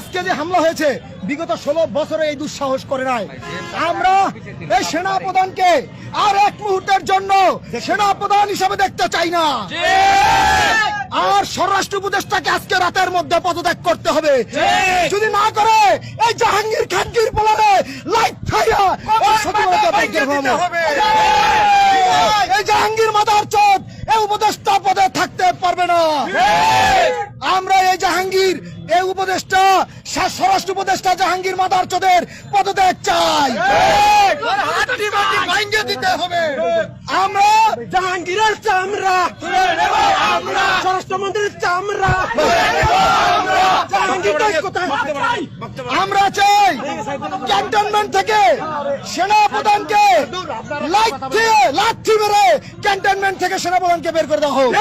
আজকে যে হামলা হয়েছে বিগত ষোলো বছরে এই দুঃসাহস করে নাই। আমরা এই সেনা প্রধানকে আর এক মুহূর্তের জন্য সেনা প্রধান হিসাবে দেখতে চাই না। আর স্বরাষ্ট্র উপদেষ্টাকে আজকে রাতের মধ্যে পদত্যাগ করতে হবে। যদি না করে এই জাহাঙ্গীর খানগির বলারে লাইট খাইয়া এই জাহাঙ্গীর মাদার চোদ এই উপদেষ্টা পদে থাকতে পারবে না। এই উপদেষ্টা স্বরাষ্ট্র উপদেষ্টা জাহাঙ্গীর মাদার চোদের পদত্যাগ চাই। দিতে হবে। আমরা জাহাঙ্গীরের চামড়া। আমরা স্বরাষ্ট্রমন্ত্রীর চামড়া। আমরা চাই ক্যান্টনমেন্ট থেকে সেনা প্রধানকে লাথি লাথি মেরে ক্যান্টনমেন্ট থেকে সেনা প্রধানকে বের করে দেওয়া হোক।